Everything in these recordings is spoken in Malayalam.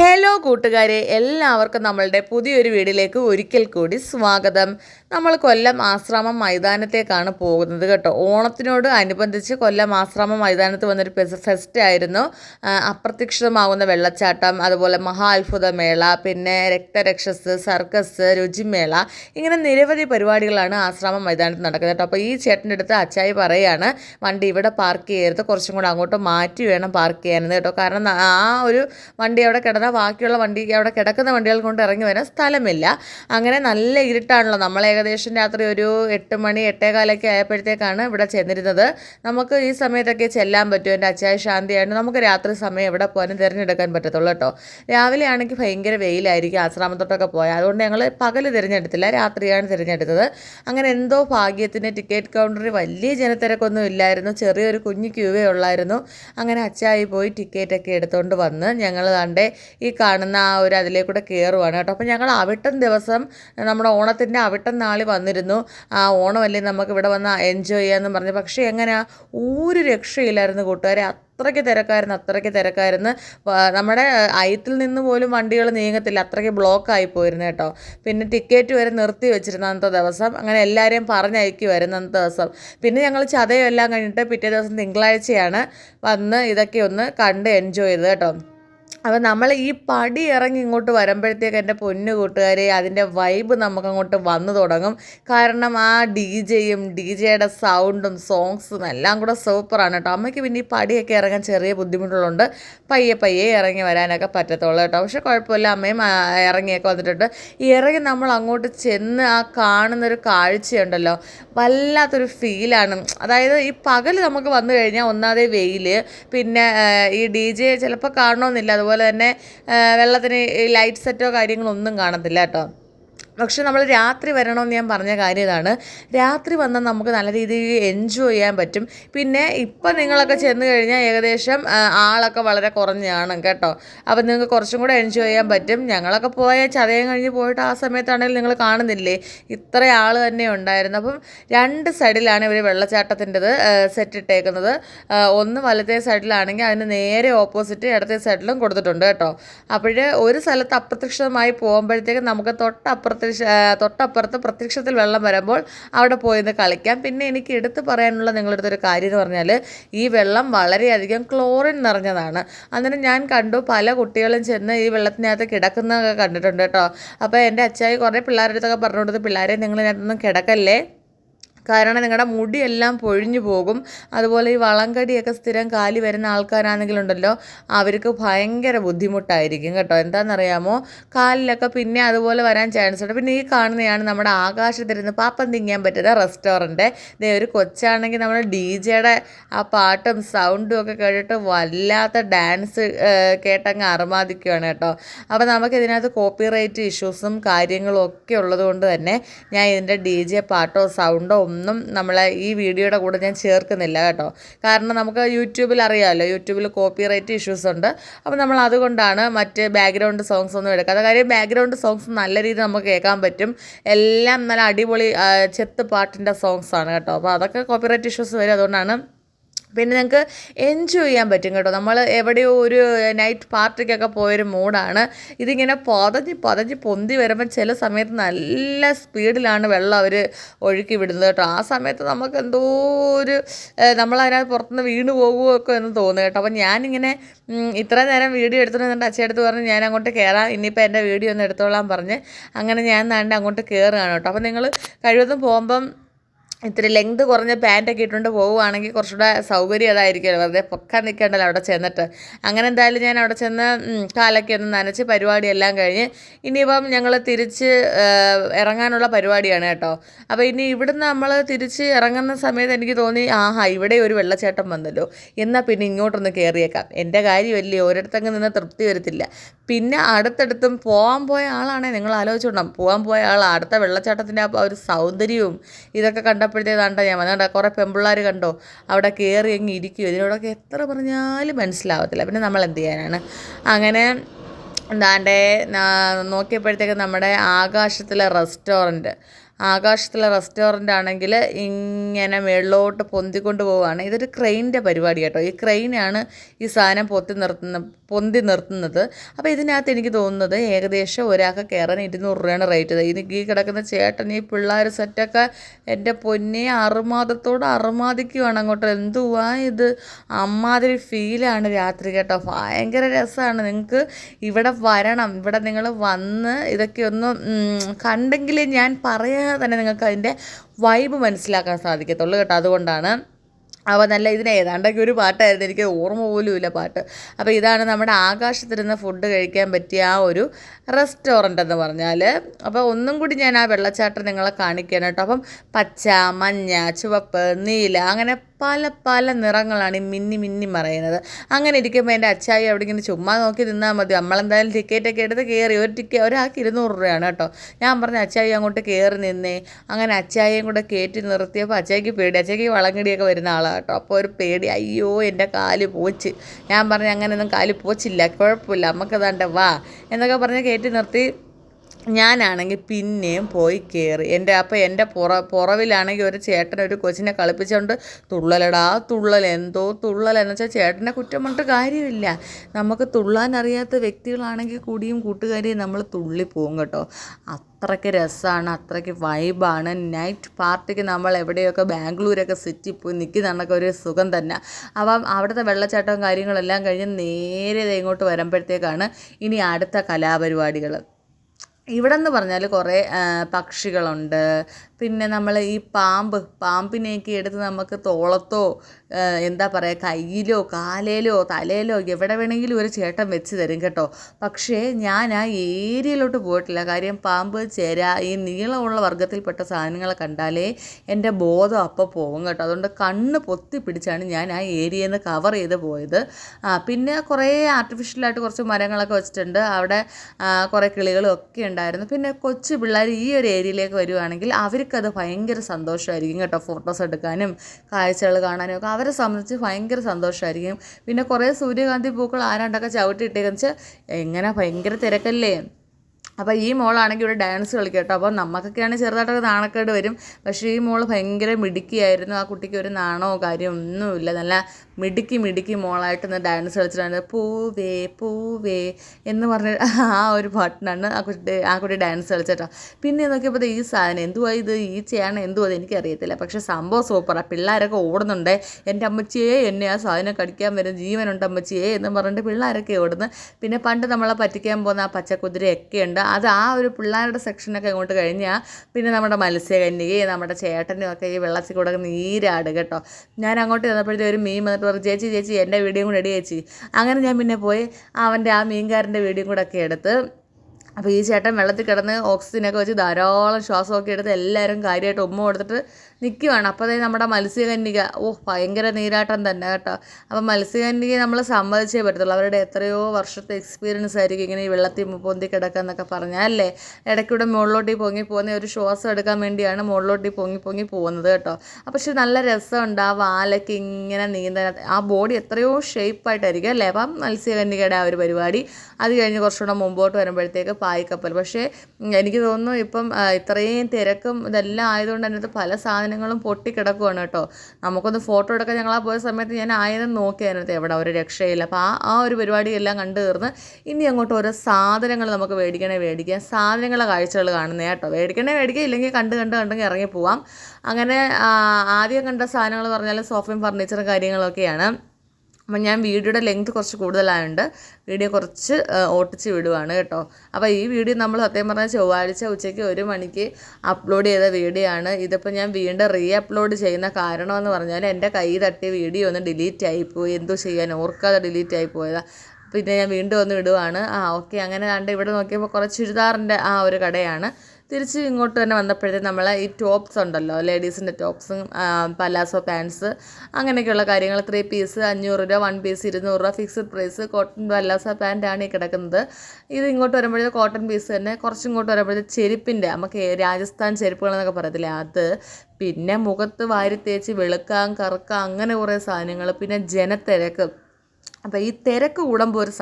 ഹലോ കൂട്ടുകാരെ എല്ലാവർക്കും നമ്മളുടെ പുതിയൊരു വീഡിയോയിലേക്ക് ഒരിക്കൽ കൂടി സ്വാഗതം. നമ്മൾ കൊല്ലം ആശ്രാമം മൈതാനത്തേക്കാണ് പോകുന്നത് കേട്ടോ. ഓണത്തിനോട് അനുബന്ധിച്ച് കൊല്ലം ആശ്രാമം മൈതാനത്ത് വന്നൊരു ഫെസ്- ഫെസ്റ്റ് ആയിരുന്നു. അപ്രത്യക്ഷിതമാകുന്ന വെള്ളച്ചാട്ടം അതുപോലെ മഹാ അത്ഭുത മേള പിന്നെ രക്തരക്ഷസ് സർക്കസ് രുചിമേള ഇങ്ങനെ നിരവധി പരിപാടികളാണ് ആശ്രാമം മൈതാനത്ത് നടക്കുന്നത് കേട്ടോ. അപ്പോൾ ഈ ചേട്ടന്റെ അടുത്ത് അച്ചായി പറയാണ് വണ്ടി ഇവിടെ പാർക്ക് ചെയ്യരുത് കുറച്ചും കൂടെ അങ്ങോട്ട് മാറ്റി വേണം പാർക്ക് ചെയ്യാനെന്ന് കേട്ടോ. കാരണം ആ ഒരു വണ്ടി അവിടെ കിടന്നാൽ ബാക്കിയുള്ള വണ്ടി അവിടെ കിടക്കുന്ന വണ്ടികൾ കൊണ്ട് ഇറങ്ങി വരാൻ സ്ഥലമില്ല. അങ്ങനെ നല്ല ഇരുട്ടാണല്ലോ. നമ്മൾ ഏകദേശം രാത്രി ഒരു എട്ട് മണി എട്ടേകാലൊക്കെ ആയപ്പോഴത്തേക്കാണ് ഇവിടെ ചെന്നിരുന്നത്. നമുക്ക് ഈ സമയത്തൊക്കെ ചെല്ലാൻ പറ്റും. എന്റെ അച്ചായ ശാന്തിയായിട്ട് നമുക്ക് രാത്രി സമയം എവിടെ പോകാനും തിരഞ്ഞെടുക്കാൻ പറ്റത്തുള്ളൂ കേട്ടോ. രാവിലെ ആണെങ്കിൽ ഭയങ്കര വെയിലായിരിക്കും ആശ്രമത്തോട്ടൊക്കെ പോയാൽ. അതുകൊണ്ട് ഞങ്ങൾ പകൽ തിരഞ്ഞെടുത്തില്ല രാത്രിയാണ് തിരഞ്ഞെടുത്തത്. അങ്ങനെ എന്തോ ഭാഗ്യത്തിന് ടിക്കറ്റ് കൗണ്ടറിൽ വലിയ ജനത്തിരക്കൊന്നും ഇല്ലായിരുന്നു. ചെറിയൊരു കുഞ്ഞു ക്യൂവേ ഉള്ളായിരുന്നു. അങ്ങനെ അച്ചായി പോയി ടിക്കറ്റൊക്കെ എടുത്തുകൊണ്ട് വന്ന് ഞങ്ങൾ കണ്ടേ ഈ കാണുന്ന ആ ഒരു അതിലേക്കൂടെ കയറുവാണ് കേട്ടോ. അപ്പോൾ ഞങ്ങൾ അവിട്ടം ദിവസം നമ്മുടെ ഓണത്തിന്റെ അവിട്ടം നാളി വന്നിരുന്നു. ആ ഓണമല്ലേ നമുക്ക് ഇവിടെ വന്ന് എൻജോയ് ചെയ്യാന്ന് പറഞ്ഞു. പക്ഷേ എങ്ങനെയാ ഒരു രക്ഷയില്ലായിരുന്നു കൂട്ടുകാരെ. അത്രയ്ക്ക് തിരക്കായിരുന്നു അത്രയ്ക്ക് തിരക്കായിരുന്നു. നമ്മുടെ അയത്തിൽ നിന്ന് പോലും വണ്ടികൾ നീങ്ങത്തില്ല. അത്രയ്ക്ക് ബ്ലോക്ക് ആയി പോയിരുന്നു കേട്ടോ. പിന്നെ ടിക്കറ്റ് വരെ നിർത്തി വെച്ചിരുന്ന അന്നത്തെ ദിവസം. അങ്ങനെ എല്ലാവരെയും പറഞ്ഞയക്കുമായിരുന്നു അന്നത്തെ ദിവസം. പിന്നെ ഞങ്ങൾ ചതയെല്ലാം കഴിഞ്ഞിട്ട് പിറ്റേ ദിവസം തിങ്കളാഴ്ചയാണ് വന്ന് ഇതൊക്കെ ഒന്ന് കണ്ട് എൻജോയ് ചെയ്തത് കേട്ടോ. അപ്പോൾ നമ്മൾ ഈ പടി ഇറങ്ങി ഇങ്ങോട്ട് വരുമ്പോഴത്തേക്ക് എന്റെ പൊന്നു കൂട്ടുകാരെ അതിന്റെ വൈബ് നമുക്കങ്ങോട്ട് വന്നു തുടങ്ങും. കാരണം ആ ഡി ജെയും ഡി ജെയുടെ സൗണ്ടും സോങ്സും എല്ലാം കൂടെ സൂപ്പറാണ് കേട്ടോ. അമ്മയ്ക്ക് പിന്നെ ഈ പടിയൊക്കെ ഇറങ്ങാൻ ചെറിയ ബുദ്ധിമുട്ടുള്ളതുകൊണ്ട് പയ്യെ പയ്യെ ഇറങ്ങി വരാനൊക്കെ പറ്റത്തുള്ളൂ കേട്ടോ. പക്ഷെ കുഴപ്പമില്ല അമ്മയും ഇറങ്ങിയൊക്കെ വന്നിട്ടുണ്ട്. ഇറങ്ങി നമ്മൾ അങ്ങോട്ട് ചെന്ന് ആ കാണുന്നൊരു കാഴ്ചയുണ്ടല്ലോ. വല്ലാത്തൊരു ഫീലാണ് അതായത് ഈ പകൽ നമുക്ക് വന്നു കഴിഞ്ഞാൽ ഒന്നാതെ വെയിൽ പിന്നെ ഈ ഡി ജെ ചിലപ്പോൾ കാണണമെന്നില്ല. അതുപോലെ തന്നെ വെള്ളത്തിന് ലൈറ്റ് സെറ്റോ കാര്യങ്ങളോ ഒന്നും കാണത്തില്ല കേട്ടോ. പക്ഷെ നമ്മൾ രാത്രി വരണമെന്ന് ഞാൻ പറഞ്ഞ കാര്യം ഇതാണ്. രാത്രി വന്നാൽ നമുക്ക് നല്ല രീതിയിൽ എൻജോയ് ചെയ്യാൻ പറ്റും. പിന്നെ ഇപ്പം നിങ്ങളൊക്കെ ചെന്ന് കഴിഞ്ഞാൽ ഏകദേശം ആളൊക്കെ വളരെ കുറഞ്ഞാണ് കേട്ടോ. അപ്പം നിങ്ങൾക്ക് കുറച്ചും കൂടെ എൻജോയ് ചെയ്യാൻ പറ്റും. ഞങ്ങളൊക്കെ പോയ ചതയം കഴിഞ്ഞ് പോയിട്ട് ആ സമയത്താണെങ്കിൽ നിങ്ങൾ കാണുന്നില്ലേ? ഇത്ര ആൾ തന്നെ ഉണ്ടായിരുന്നു. അപ്പം രണ്ട് സൈഡിലാണ് ഇവർ വെള്ളച്ചാട്ടത്തിന്റെത് സെറ്റ് ഇട്ടേക്കുന്നത്. ഒന്ന് വലത്തെ സൈഡിലാണെങ്കിൽ അതിന് നേരെ ഓപ്പോസിറ്റ് ഇടത്തെ സൈഡിലും കൊടുത്തിട്ടുണ്ട് കേട്ടോ. അപ്പോൾ ഒരു സ്ഥലത്ത് അപ്രത്യക്ഷമായി പോകുമ്പോഴത്തേക്ക് നമുക്ക് തൊട്ടപ്രത്യക്ഷ ആ, തൊട്ടപ്പുറത്ത് പ്രത്യക്ഷത്തിൽ വെള്ളം വരുമ്പോൾ അവിടെ പോയിന്ന് കളിക്കാം. പിന്നെ എനിക്ക് എടുത്തു പറയാനുള്ള നിങ്ങളുടെ അടുത്തൊരു കാര്യം എന്ന് പറഞ്ഞാൽ ഈ വെള്ളം വളരെയധികം ക്ലോറിൻ നിറഞ്ഞതാണ്. അന്നേരം ഞാൻ കണ്ടു പല കുട്ടികളും ചെന്ന് ഈ വെള്ളത്തിനകത്ത് കിടക്കുന്നതൊക്കെ കണ്ടിട്ടുണ്ട് കേട്ടോ. അപ്പോൾ എന്റെ അച്ചായി കുറേ പിള്ളേരുടെ അടുത്തൊക്കെ പറഞ്ഞു കൊടുത്ത് പിള്ളേരെ നിങ്ങൾ ഇതിനകത്തൊന്നും കിടക്കല്ലേ? കാരണം നിങ്ങളുടെ മുടിയെല്ലാം പൊഴിഞ്ഞു പോകും. അതുപോലെ ഈ വളങ്കടിയൊക്കെ സ്ഥിരം കാലി വരുന്ന ആൾക്കാരാണെങ്കിലുണ്ടല്ലോ അവർക്ക് ഭയങ്കര ബുദ്ധിമുട്ടായിരിക്കും കേട്ടോ. എന്താണെന്നറിയാമോ കാലിലൊക്കെ പിന്നെ അതുപോലെ വരാൻ ചാൻസ് ഉണ്ട്. പിന്നെ ഈ കാണുന്നതാണ് നമ്മുടെ ആകാശത്തിരുന്ന് പാപ്പം തിങ്ങാൻ പറ്റുന്ന റെസ്റ്റോറന്റ് ദേ ഒരു കൊച്ചാണെങ്കിൽ നമ്മുടെ ഡി ജെയുടെ ആ പാട്ടും സൗണ്ടും ഒക്കെ കേട്ടിട്ട് വല്ലാത്ത ഡാൻസ് കേട്ടങ്ങ് അറുമാദിക്കുകയാണ് കേട്ടോ. അപ്പോൾ നമുക്ക് ഇതിനകത്ത് കോപ്പിറൈറ്റ് ഇഷ്യൂസും കാര്യങ്ങളും ഒക്കെ ഉള്ളതുകൊണ്ട് തന്നെ ഞാൻ ഇതിന്റെ ഡി ജെ പാട്ടോ സൗണ്ടോ ഒന്നും നമ്മളെ ഈ വീഡിയോയുടെ കൂടെ ഞാൻ ചേർക്കുന്നില്ല കേട്ടോ. കാരണം നമുക്ക് യൂട്യൂബിൽ അറിയാമല്ലോ യൂട്യൂബിൽ കോപ്പിറൈറ്റ് ഇഷ്യൂസ് ഉണ്ട്. അപ്പോൾ നമ്മൾ അതുകൊണ്ടാണ് മറ്റ് ബാക്ക്ഗ്രൗണ്ട് സോങ്സ് ഒന്നും എടുക്കാതെ കാര്യം ബാക്ക്ഗ്രൗണ്ട് സോങ്സ് നല്ല രീതിയിൽ നമുക്ക് കേൾക്കാൻ പറ്റും. എല്ലാം നല്ല അടിപൊളി ചെത്ത് പാട്ടിന്റെ സോങ്സ് ആണ് കേട്ടോ. അപ്പോൾ അതൊക്കെ കോപ്പിറൈറ്റ് ഇഷ്യൂസ് വരും. അതുകൊണ്ടാണ് പിന്നെ നിങ്ങൾക്ക് എൻജോയ് ചെയ്യാൻ പറ്റും കേട്ടോ. നമ്മൾ എവിടെയോ ഒരു നൈറ്റ് പാർട്ടിക്കൊക്കെ പോയൊരു മൂഡാണ്. ഇതിങ്ങനെ പതഞ്ഞ് പതഞ്ഞ് പൊന്തി വരുമ്പോൾ ചില സമയത്ത് നല്ല സ്പീഡിലാണ് വെള്ളം അവർ ഒഴുക്കി വിടുന്നത് കേട്ടോ. ആ സമയത്ത് നമുക്ക് എന്തോ ഒരു നമ്മളതിനകത്ത് പുറത്തുനിന്ന് വീണ് പോകുമോ ഒക്കെ എന്ന് തോന്നുന്നു കേട്ടോ. അപ്പോൾ ഞാനിങ്ങനെ ഇത്ര നേരം വീഡിയോ എടുത്തിട്ട് അച്ഛടുത്ത് പറഞ്ഞ് ഞാൻ അങ്ങോട്ട് കയറാം ഇനിയിപ്പോൾ എന്റെ വീഡിയോ ഒന്ന് എടുത്തോളാം പറഞ്ഞ് അങ്ങനെ ഞാൻ നാണ്ട് അങ്ങോട്ട് കയറുകയാണ് കേട്ടോ. അപ്പോൾ നിങ്ങൾ കഴിവതും പോകുമ്പം ഇത്തിരി ലെങ്ത് കുറഞ്ഞ പാന്റൊക്കെ ഇട്ടുകൊണ്ട് പോവുകയാണെങ്കിൽ കുറച്ചുകൂടെ സൗകര്യം അതായിരിക്കുമല്ലോ. വെറുതെ പൊക്കാൻ നിൽക്കേണ്ടല്ലോ അവിടെ ചെന്നിട്ട്. അങ്ങനെ എന്തായാലും ഞാൻ അവിടെ ചെന്ന് കാലൊക്കെ ഒന്ന് നനച്ച് പരിപാടിയെല്ലാം കഴിഞ്ഞ് ഇനിയിപ്പം ഞങ്ങൾ തിരിച്ച് ഇറങ്ങാനുള്ള പരിപാടിയാണ് കേട്ടോ. അപ്പോൾ ഇനി ഇവിടുന്ന് നമ്മൾ തിരിച്ച് ഇറങ്ങുന്ന സമയത്ത് എനിക്ക് തോന്നി ആഹാ ഇവിടെ ഒരു വെള്ളച്ചാട്ടം വന്നല്ലോ. എന്നാൽ പിന്നെ ഇങ്ങോട്ടൊന്ന് കയറിയേക്കാം എന്റെ കാര്യമല്ലേ ഒരിടത്തങ്ങ് നിന്ന് തൃപ്തി വരത്തില്ല. പിന്നെ അടുത്തടുത്തും പോകാൻ പോയ ആളാണേ നിങ്ങൾ ആലോചിച്ചോണം. പോകാൻ പോയ ആൾ അടുത്ത വെള്ളച്ചാട്ടത്തിന്റെ ആ ഒരു സൗന്ദര്യവും ഇതൊക്കെ കണ്ടപ്പോഴത്തേതാണ്ടോ ഞാൻ വന്നത്. കുറേ പെമ്പിള്ളാർ കണ്ടോ? അവിടെ കയറി അങ്ങ് ഇരിക്കും ഇതിനോടൊക്കെ എത്ര പറഞ്ഞാലും മനസ്സിലാവത്തില്ല. പിന്നെ നമ്മൾ എന്ത് ചെയ്യാനാണ്? അങ്ങനെ എന്താണ്ടേ നോക്കിയപ്പോഴത്തേക്ക് നമ്മുടെ ആകാശത്തിലെ റെസ്റ്റോറന്റ് ആകാശത്തിലെ റെസ്റ്റോറന്റ് ആണെങ്കിൽ ഇങ്ങനെ മേളിലോട്ട് പൊന്തിക്കൊണ്ട് പോവുകയാണ്. ഇതൊരു ക്രെയിനിന്റെ പരിപാടി കേട്ടോ. ഈ ക്രെയിനാണ് ഈ സാധനം പൊത്തി നിർത്തുന്ന പൊന്തി നിർത്തുന്നത്. അപ്പോൾ ഇതിനകത്ത് എനിക്ക് തോന്നുന്നത് ഏകദേശം ഒരാൾക്ക് കയറാൻ ഇരുന്നൂറ് രൂപയാണ് റേറ്റ്. എനിക്ക് ഈ കിടക്കുന്ന ചേട്ടൻ ഈ പിള്ളേർ സെറ്റൊക്കെ എന്റെ പൊന്നെ അറുമാദത്തോട് അറുമാദിക്കുവാണ് അങ്ങോട്ട്. എന്തുവാ ഇത്? അമ്മാതിരി ഫീലാണ് രാത്രി കേട്ടോ. ഭയങ്കര രസമാണ്. നിങ്ങൾക്ക് ഇവിടെ വരണം. ഇവിടെ നിങ്ങൾ വന്ന് ഇതൊക്കെ ഒന്ന് കണ്ടെങ്കിലേ ഞാൻ പറയാതെ തന്നെ നിങ്ങൾക്ക് അതിന്റെ വൈബ് മനസ്സിലാക്കാൻ സാധിക്കത്തുള്ളൂ കേട്ടോ. അതുകൊണ്ടാണ് അപ്പോൾ നല്ല ഇതിന് ഏതാണ്ടൊക്കെ ഒരു പാട്ടായിരുന്നു. എനിക്ക് ഓർമ്മ പോലും ഇല്ല പാട്ട്. അപ്പോൾ ഇതാണ് നമ്മുടെ ആകാശത്തിരുന്ന് ഫുഡ് കഴിക്കാൻ പറ്റിയ ആ ഒരു റെസ്റ്റോറന്റ് എന്ന് പറഞ്ഞാൽ അപ്പോൾ ഒന്നും കൂടി ഞാൻ ആ വെള്ളച്ചാട്ടം നിങ്ങളെ കാണിക്കാനായിട്ടോ അപ്പം പച്ച മഞ്ഞ ചുവപ്പ് നീല അങ്ങനെ പല പല നിറങ്ങളാണ് ഈ മിന്നി മിന്നി മറയുന്നത്. അങ്ങനെ ഇരിക്കുമ്പോൾ എന്റെ അച്ചായി അവിടെ ഇങ്ങനെ ചുമ്മാ നോക്കി നിന്നാൽ മതി. നമ്മളെന്തായാലും ടിക്കറ്റൊക്കെ എടുത്ത് കയറി ഒരു ടിക്കറ്റ് ഒരാൾക്ക് ഇരുന്നൂറ് രൂപയാണ് കേട്ടോ. ഞാൻ പറഞ്ഞു അച്ചായി അങ്ങോട്ട് കയറി നിന്നേ. അങ്ങനെ അച്ചായിയും കൂടെ കയറ്റി നിർത്തിയപ്പോൾ അച്ചായിക്ക് പേടി. അച്ചായിക്ക് വളങ്ങടിയൊക്കെ വരുന്ന ആളാണ് കേട്ടോ. അപ്പോൾ ഒരു പേടി. അയ്യോ എന്റെ കാൽ പോച്ച്. ഞാൻ പറഞ്ഞു അങ്ങനെയൊന്നും കാൽ പോച്ചില്ല. കുഴപ്പമില്ല. നമുക്കതാണ്ട് വാ. എന്നൊക്കെ പറഞ്ഞ് കയറ്റി നിർത്തി. ഞാനാണെങ്കിൽ പിന്നെയും പോയി കയറി എന്റെ അപ്പം എന്റെ പുറ പുറവിലാണെങ്കിൽ ഒരു ചേട്ടൻ ഒരു കൊച്ചിനെ കളിപ്പിച്ചുകൊണ്ട് തുള്ളലടാ തുള്ളൽ. എന്തോ തുള്ളൽ എന്ന് വെച്ചാൽ ചേട്ടനെ കുറ്റം പറഞ്ഞിട്ട് കാര്യമില്ല. നമുക്ക് തുള്ളാൻ അറിയാത്ത വ്യക്തികളാണെങ്കിൽ കൂടിയും കൂട്ടുകാരെയും നമ്മൾ തുള്ളിപ്പോവും കേട്ടോ. അത്രയ്ക്ക് രസമാണ് അത്രയ്ക്ക് വൈബാണ് നൈറ്റ് പാർട്ടിക്ക് നമ്മൾ എവിടെയൊക്കെ ബാംഗ്ലൂരൊക്കെ സിറ്റി പോയി നിൽക്കുന്നതൊക്കെ ഒരു സുഖം തന്നെ. അപ്പം അവിടുത്തെ വെള്ളച്ചാട്ടവും കാര്യങ്ങളെല്ലാം കഴിഞ്ഞ് നേരെ ഇങ്ങോട്ട് വരുമ്പോഴത്തേക്കാണ് ഇനി അടുത്ത കലാപരിപാടികൾ ഇവിടെ എന്ന് പറഞ്ഞാൽ കുറേ പക്ഷികളുണ്ട്. പിന്നെ നമ്മൾ ഈ പാമ്പ് പാമ്പിനെയൊക്കെ എടുത്ത് നമുക്ക് തോളത്തോ എന്താ പറയുക കയ്യിലോ കാലിലോ തലയിലോ എവിടെ വേണമെങ്കിലും ഒരു ചേട്ടൻ വെച്ച് തരും കേട്ടോ. പക്ഷേ ഞാൻ ആ ഏരിയയിലോട്ട് പോയിട്ടില്ല. കാര്യം പാമ്പ് ചേര ഈ നീളമുള്ള വർഗത്തിൽപ്പെട്ട സാധനങ്ങളെ കണ്ടാലേ എന്റെ ബോധം അപ്പോൾ പോകും കേട്ടോ. അതുകൊണ്ട് കണ്ണ് പൊത്തി പിടിച്ചാണ് ഞാൻ ആ ഏരിയയിൽ നിന്ന് കവർ ചെയ്ത് പോയത്. പിന്നെ കുറേ ആർട്ടിഫിഷ്യലായിട്ട് കുറച്ച് മരങ്ങളൊക്കെ വെച്ചിട്ടുണ്ട്. അവിടെ കുറേ കിളികളും ഒക്കെ ഉണ്ടായിരുന്നു. പിന്നെ കൊച്ചു പിള്ളേർ ഈ ഒരു ഏരിയയിലേക്ക് വരുവാണെങ്കിൽ അവർക്കത് ഭയങ്കര സന്തോഷമായിരിക്കും കേട്ടോ ഫോട്ടോസ് എടുക്കാനും കാഴ്ചകൾ കാണാനും ഒക്കെ. അവരെ സംബന്ധിച്ച് ഭയങ്കര സന്തോഷമായിരിക്കും പിന്നെ കുറേ സൂര്യകാന്തി പൂക്കൾ ആരാണ്ടൊക്കെ ചവിട്ടിയിട്ടേക്കെന്ന് വെച്ചാൽ എങ്ങനെ ഭയങ്കര തിരക്കല്ലേ. അപ്പോൾ ഈ മോളാണെങ്കിൽ ഇവിടെ ഡാൻസ് കളിക്കും കേട്ടോ. അപ്പോൾ നമുക്കൊക്കെയാണ് ചെറുതായിട്ടൊക്കെ നാണക്കേട് വരും. പക്ഷേ ഈ മോൾ ഭയങ്കര മിടുക്കിയായിരുന്നു. ആ കുട്ടിക്ക് ഒരു നാണോ കാര്യമോ ഒന്നുമില്ല. നല്ല മിടുക്കി മിടുക്കി മോളായിട്ട് നിന്ന് ഡാൻസ് കളിച്ചിട്ടാണ് പൂവേ പൂവേ എന്ന് പറഞ്ഞ ആ ഒരു പാട്ടിനാണ് ആ കുട്ടി ആ കുട്ടി ഡാൻസ് കളിച്ചിട്ടോ. പിന്നെ നോക്കിയപ്പോൾ ഈ സാധനം എന്തുവാ ഇത്? ഈ ചെയ്യാണ് എന്തുവാ എനിക്കറിയത്തില്ല. പക്ഷേ സംഭവം സൂപ്പറാണ് പിള്ളേരൊക്കെ ഓടുന്നുണ്ട്. എന്റെ അമ്മച്ചിയെ എന്നെ ആ സാധനം കടിക്കാൻ വരും. ജീവനുണ്ട് അമ്മച്ചിയെ എന്ന് പറഞ്ഞിട്ട് പിള്ളേരൊക്കെ ഓടുന്നു. പിന്നെ പണ്ട് നമ്മളെ പറ്റിക്കാൻ പോകുന്ന ആ പച്ചക്കുതിരയൊക്കെ ഉണ്ട്. അത് ആ ഒരു പിള്ളേരുടെ സെക്ഷനൊക്കെ ഇങ്ങോട്ട് കഴിഞ്ഞാൽ പിന്നെ നമ്മുടെ മത്സ്യകന്യകയും നമ്മുടെ ചേട്ടനും ഒക്കെ ഈ വെള്ളത്തിൽ കൂടെ നീരാട് കേട്ടോ. ഞാൻ അങ്ങോട്ട് ചെന്നപ്പോഴത്തേ ഒരു മീൻ വന്നിട്ട് പറഞ്ഞു ചേച്ചി ചേച്ചി എന്റെ വീഡിയോ കൂടെ എടി ചേച്ചി. അങ്ങനെ ഞാൻ പിന്നെ പോയി അവന്റെ ആ മീൻകാരന്റെ വീഡിയോ കൂടെ ഒക്കെ എടുത്ത് അപ്പോൾ ഈ ചേട്ടൻ വെള്ളത്തിൽ കിടന്ന് ഓക്സിജനൊക്കെ വെച്ച് ധാരാളം ശ്വാസമൊക്കെ എടുത്ത് എല്ലാവരും കാര്യമായിട്ട് ഉമ്മ കൊടുത്തിട്ട് നിൽക്കുവാണ് അപ്പോൾ അതായത് നമ്മുടെ മത്സ്യകന്യക ഓ ഭയങ്കര നീരാട്ടം തന്നെ കേട്ടോ. അപ്പോൾ മത്സ്യകന്യകയെ നമ്മൾ സമ്മതിച്ചേ പറ്റത്തുള്ളൂ. അവരുടെ എത്രയോ വർഷത്തെ എക്സ്പീരിയൻസ് ആയിരിക്കും ഇങ്ങനെ ഈ വെള്ളത്തിൽ പൊന്തി കിടക്കുക എന്നൊക്കെ പറഞ്ഞാൽ അല്ലേ? ഇടയ്ക്കൂടെ മുകളിലോട്ട് പൊങ്ങി പോകുന്ന ഒരു ശ്വാസം എടുക്കാൻ വേണ്ടിയാണ് മുകളിലോട്ട് പൊങ്ങി പൊങ്ങി പോകുന്നത് കേട്ടോ. അപ്പോൾ പക്ഷെ നല്ല രസമുണ്ട് ആ വാലൊക്കെ ഇങ്ങനെ നീന്താൻ. ആ ബോഡി എത്രയോ ഷേപ്പായിട്ടായിരിക്കും അല്ലേ? അപ്പം മത്സ്യകന്യകയുടെ ആ ഒരു പരിപാടി. അത് കഴിഞ്ഞ് കുറച്ചുകൂടെ മുമ്പോട്ട് വരുമ്പോഴത്തേക്ക് പായ്ക്കപ്പൽ. പക്ഷേ എനിക്ക് തോന്നുന്നു ഇപ്പം ഇത്രയും തിരക്കും ഇതെല്ലാം ആയതുകൊണ്ട് അതിനകത്ത് പല സാധനങ്ങളും പൊട്ടിക്കിടക്കുവാണ് കേട്ടോ. നമുക്കൊന്ന് ഫോട്ടോ എടുക്കാൻ ഞങ്ങൾ ആ പോയ സമയത്ത് ഞാൻ ആയതും നോക്കി അതിനകത്ത് എവിടെ ഒരു രക്ഷയില്ല. അപ്പോൾ ആ ആ ഒരു പരിപാടിയെല്ലാം കണ്ടു തീർന്ന് ഇനി അങ്ങോട്ട് ഓരോ സാധനങ്ങൾ നമുക്ക് മേടിക്കണേ മേടിക്കാം. സാധനങ്ങളെ കാഴ്ചകൾ കാണുന്നത് കേട്ടോ. മേടിക്കണേ മേടിക്കുക ഇല്ലെങ്കിൽ കണ്ട് കണ്ട് കണ്ടെങ്കിൽ ഇറങ്ങി പോവാം അങ്ങനെ ആദ്യം കണ്ട സാധനങ്ങൾ പറഞ്ഞാൽ സോഫയും ഫർണിച്ചറും കാര്യങ്ങളൊക്കെയാണ്. അപ്പം ഞാൻ വീഡിയോയുടെ ലെങ്ത് കുറച്ച് കൂടുതലായതുകൊണ്ട് വീഡിയോ കുറച്ച് ഓട്ടിച്ച് വിടുവാണ് കേട്ടോ. അപ്പോൾ ഈ വീഡിയോ നമ്മൾ സത്യം പറഞ്ഞാൽ ചൊവ്വാഴ്ച ഉച്ചയ്ക്ക് ഒരു മണിക്ക് അപ്ലോഡ് ചെയ്ത വീഡിയോ ആണ്. ഇതിപ്പോൾ ഞാൻ വീണ്ടും റീ അപ്ലോഡ് ചെയ്യുന്ന കാരണമെന്ന് പറഞ്ഞാൽ എന്റെ കൈ തട്ടിയ വീഡിയോ ഒന്ന് ഡിലീറ്റ് ആയിപ്പോയി എന്തോ ചെയ്യാൻ ഓർക്കാതെ ഡിലീറ്റ് ആയി പോയതാണ് പിന്നെ ഞാൻ വീണ്ടും ഒന്ന് ഇടുവാണ് ആ ഓക്കെ. അങ്ങനെ കണ്ട് ഇവിടെ നോക്കിയപ്പോൾ കുറച്ച് ചുരിദാറിന്റെ ആ ഒരു കടയാണ്. തിരിച്ച് ഇങ്ങോട്ട് തന്നെ വന്നപ്പോഴത്തേക്കും നമ്മൾ ഈ ടോപ്സ് ഉണ്ടല്ലോ ലേഡീസിന്റെ ടോപ്സും പലാസോ പാൻസ് അങ്ങനെയൊക്കെയുള്ള കാര്യങ്ങൾ. ത്രീ പീസ് അഞ്ഞൂറ് രൂപ വൺ പീസ് ഇരുന്നൂറ് രൂപ ഫിക്സഡ് പ്രൈസ് കോട്ടൺ പലാസോ പാന്റാണ് ഈ കിടക്കുന്നത്. ഇത് ഇങ്ങോട്ട് വരുമ്പോഴത്തേക്ക് കോട്ടൺ പീസ് തന്നെ കുറച്ച് ഇങ്ങോട്ട് വരുമ്പോഴത്തേക്ക് ചെരുപ്പിന്റെ നമുക്ക് രാജസ്ഥാൻ ചെരുപ്പുകൾ എന്നൊക്കെ പറയത്തില്ലേ അത്. പിന്നെ മുഖത്ത് വാരി തേച്ച് വെളുക്കാം കറുക്കാം അങ്ങനെ കുറേ സാധനങ്ങൾ. പിന്നെ ജനത്തിരക്ക്. അപ്പോൾ ഈ തിരക്ക് കൂടുമ്പോൾ ഒരു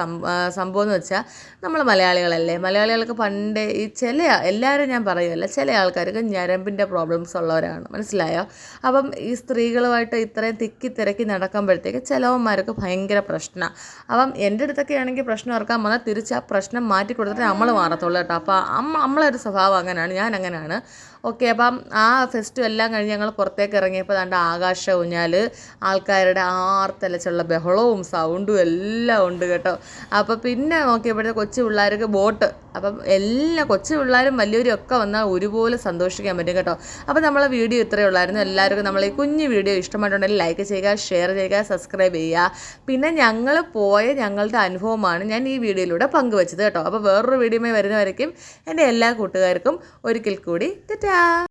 സംഭവം എന്ന് വെച്ചാൽ നമ്മൾ മലയാളികളല്ലേ? മലയാളികൾക്ക് പണ്ട് ഈ ചില എല്ലാവരും ഞാൻ പറയുമല്ല ചില ആൾക്കാർക്ക് ഞരമ്പിന്റെ പ്രോബ്ലംസ് ഉള്ളവരാണ്. മനസ്സിലായോ? അപ്പം ഈ സ്ത്രീകളുമായിട്ട് ഇത്രയും തിക്കി തിരക്കി നടക്കുമ്പോഴത്തേക്ക് ചിലവന്മാർക്ക് ഭയങ്കര പ്രശ്നമാണ് അപ്പം എന്റെ അടുത്തൊക്കെ ആണെങ്കിൽ പ്രശ്നം ഇറക്കാൻ വന്നാൽ തിരിച്ച് ആ പ്രശ്നം മാറ്റി കൊടുത്തിട്ട് നമ്മൾ മാറത്തുള്ളൂ കേട്ടോ. അപ്പോൾ അമ്മ നമ്മളൊരു സ്വഭാവം അങ്ങനെയാണ് ഞാൻ അങ്ങനെയാണ് ഓക്കെ അപ്പം ആ ഫെസ്റ്റും എല്ലാം കഴിഞ്ഞ് ഞങ്ങൾ പുറത്തേക്ക് ഇറങ്ങിയപ്പോൾ ദാണ്ട് ആകാശ ഊഞ്ഞാൽ ആൾക്കാരുടെ ആർത്തലച്ചുള്ള ബഹളവും സൗണ്ടും എല്ലാം ഉണ്ട് കേട്ടോ. അപ്പോൾ പിന്നെ നോക്കിയപ്പോഴത്തെ കൊച്ചു പിള്ളേർക്ക് ബോട്ട് അപ്പം എല്ലാ കൊച്ചു പിള്ളേരും വലിയവരും ഒക്കെ വന്നാൽ ഒരുപോലെ സന്തോഷിക്കാൻ പറ്റും കേട്ടോ. അപ്പോൾ നമ്മളെ വീഡിയോ ഇത്രയേ ഉള്ളായിരുന്നു. എല്ലാവർക്കും നമ്മൾ ഈ കുഞ്ഞു വീഡിയോ ഇഷ്ടമായിട്ടുണ്ടെങ്കിൽ ലൈക്ക് ചെയ്യുക ഷെയർ ചെയ്യുക സബ്സ്ക്രൈബ് ചെയ്യുക. പിന്നെ ഞങ്ങൾ പോയ ഞങ്ങളുടെ അനുഭവമാണ് ഞാൻ ഈ വീഡിയോയിലൂടെ പങ്കുവച്ചത് കേട്ടോ. അപ്പോൾ വേറൊരു വീഡിയോമായി വരുന്നവരേക്കും എന്റെ എല്ലാ കൂട്ടുകാർക്കും ഒരിക്കൽ കൂടി തെറ്റാ